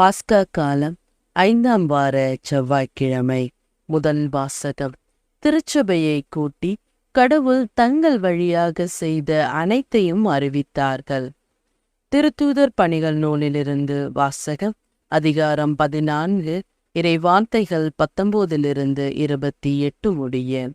பாஸ்கா காலம் ஐந்தாம் வார செவ்வாய்க்கிழமை. முதல் வாசகம். திருச்சபையை கூட்டி கடவுள் தங்கள் வழியாக செய்த அனைத்தையும் அறிவித்தார்கள். திருத்தூதர் பணிகள் நூலிலிருந்து வாசகம். அதிகாரம் பதினான்கு. இறை வார்த்தைகள் பத்தொன்பதிலிருந்து இருபத்தி எட்டு முடிய.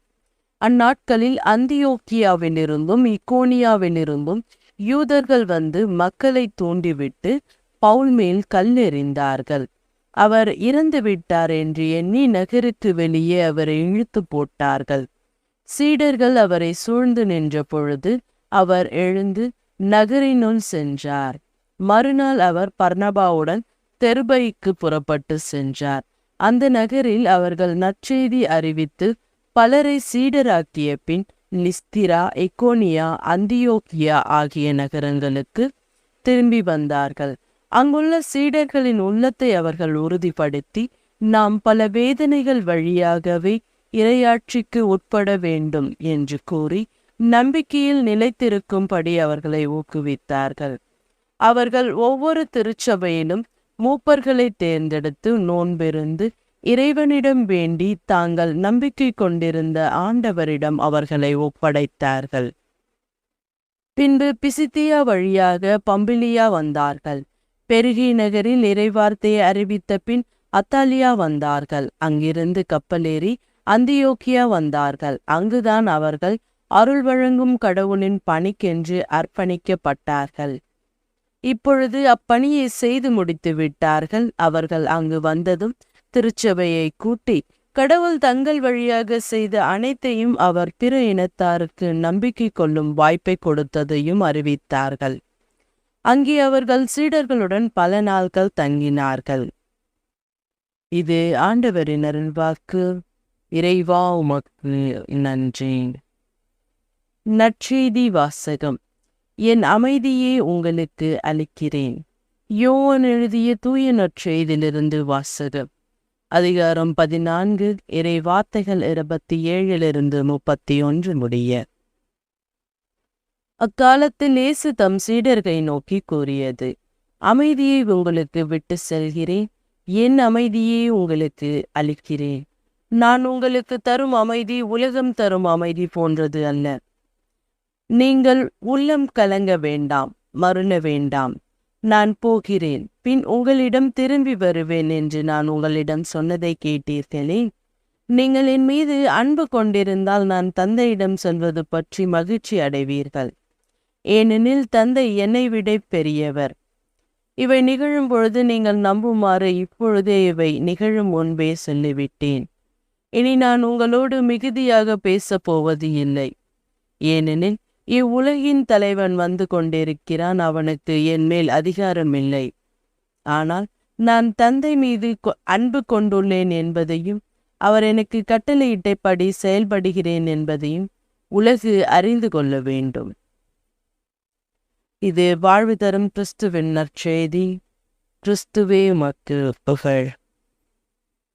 அந்நாட்களில் அந்தியோக்கியாவினிருந்தும் இக்கோனியாவினிருந்தும் யூதர்கள் வந்து மக்களை தூண்டிவிட்டு பவுல் மேல் கல்லெறிந்தார்கள் அவர் இறந்து விட்டார் என்று எண்ணி நகருக்கு வெளியே அவரை இழுத்து போட்டார்கள். சீடர்கள் அவரை சூழ்ந்து நின்ற பொழுது அவர் எழுந்து நகரினுள் சென்றார். மறுநாள் அவர் பர்ணபாவுடன் தெருபைக்கு புறப்பட்டு சென்றார். அந்த நகரில் அவர்கள் நற்செய்தி அறிவித்து பலரை சீடராக்கிய பின் லிஸ்திரா எக்கோனியா அந்தியோக்கியா ஆகிய நகரங்களுக்கு திரும்பி வந்தார்கள். அங்குள்ள சீடர்களின் உள்ளத்தை அவர்கள் உறுதிப்படுத்தி நாம் பல வேதனைகள் வழியாகவே இரையாட்சிக்கு உட்பட வேண்டும் என்று கூறி நம்பிக்கையில் நிலைத்திருக்கும்படி அவர்களை ஊக்குவித்தார்கள். அவர்கள் ஒவ்வொரு திருச்சபையிலும் மூப்பர்களை தேர்ந்தெடுத்து நோன்பிருந்து இறைவனிடம் வேண்டி தாங்கள் நம்பிக்கை கொண்டிருந்த ஆண்டவரிடம் அவர்களை ஒப்படைத்தார்கள். பின்பு பிசித்தியா வழியாக பம்பிலியா வந்தார்கள். பெருகி நகரில் இறைவார்த்தையை அறிவித்த பின் அத்தாலியா வந்தார்கள். அங்கிருந்து கப்பலேறி அந்தியோக்கியா வந்தார்கள். அங்குதான் அவர்கள் அருள் வழங்கும் கடவுளின் பணிக்கென்று அர்ப்பணிக்கப்பட்டார்கள். இப்பொழுது அப்பணியை செய்து முடித்து விட்டார்கள். அவர்கள் அங்கு வந்ததும் திருச்சபையை கூட்டி கடவுள் தங்கள் வழியாக செய்த அனைத்தையும் அவர் பிற இனத்தாருக்கு நம்பிக்கை கொள்ளும் வாய்ப்பை கொடுத்ததையும் அறிவித்தார்கள். அங்கே அவர்கள் சீடர்களுடன் பல நாட்கள் தங்கினார்கள். இது ஆண்டவரின் அருள்வாக்கு. இறைவா உமக்கு நன்றி. நற்செய்தி வாசகம். என் அமைதியே உங்களுக்கு அளிக்கிறேன். யோவன் எழுதிய தூய நற்செய்தியிலிருந்து வாசகம். அதிகாரம் பதினான்கு இறை வார்த்தைகள் இருபத்தி ஏழிலிருந்து முப்பத்தி ஒன்று முடிய. அக்காலத்தில் இயேசு தம் சீடர்களை நோக்கி கூறியது அமைதியை உங்களுக்கு விட்டு செல்கிறேன். என் அமைதியே உங்களுக்கு அளிக்கிறேன். நான் உங்களுக்கு தரும் அமைதி உலகம் தரும் அமைதி போன்றது அல்ல. நீங்கள் உள்ளம் கலங்க வேண்டாம் மருள வேண்டாம். நான் போகிறேன். பின் உங்களிடம் திரும்பி வருவேன் என்று நான் உங்களிடம் சொன்னதை கேட்டீர்களே? நீங்கள் என் மீது அன்பு கொண்டிருந்தால் நான் தந்தையிடம் சொல்வது பற்றி மகிழ்ச்சி அடைவீர்கள். ஏனெனில் தந்தை என்னை விட பெரியவர். இவை நிகழும் பொழுது நீங்கள் நம்புமாறு இப்பொழுதே இவை நிகழும் முன்பே சொல்லிவிட்டேன். இனி நான் உங்களோடு மிகுதியாக பேசப் போவது இல்லை. ஏனெனில் இவ்வுலகின் தலைவன் வந்து கொண்டிருக்கிறான் அவனுக்கு என் மேல் அதிகாரம் இல்லை. ஆனால் நான் தந்தை மீது அன்பு கொண்டுள்ளேன் என்பதையும் அவர் எனக்கு கட்டளையிட்டபடி செயல்படுகிறேன் என்பதையும் உலகு அறிந்து கொள்ள வேண்டும். இது வாழ்வு தரும் கிறிஸ்துவின் நற்செய்தி. கிறிஸ்துவே மக்கு புகழ்.